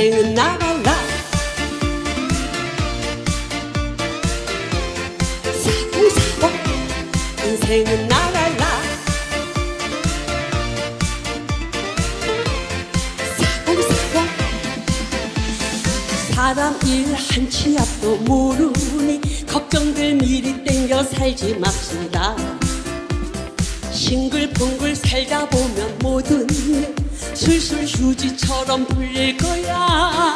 인생은 나갈라. 사고 사고. 인생은 나 사람 일 한치 앞도 모르니 걱정들 미리 땡겨 살지 맙시다. 싱글벙글 살다 보면 모든 일 술술 휴지처럼 풀릴 거야.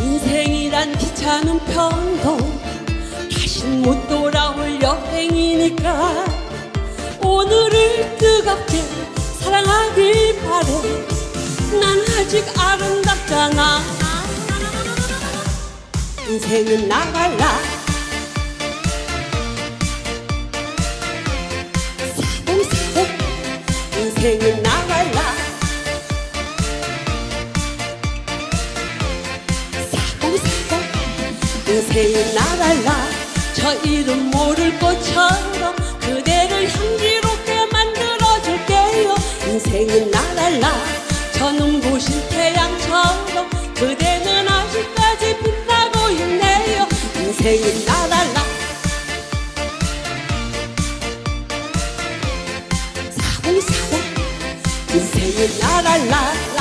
인생이란 귀찮은 편도 다신 못 돌아올 여행이니까. 오늘을 뜨겁게 사랑하길 바래. 난 아직 아름답잖아 인생은 나갈라. 사고사고 인생은 나갈라. 사고사고 인생은 나갈라. 저 이름 모를 것처럼 그대를 향기롭게 만들어줄게요. 인생은 hanging on the line. Sağdan sağdan, hanging on the line.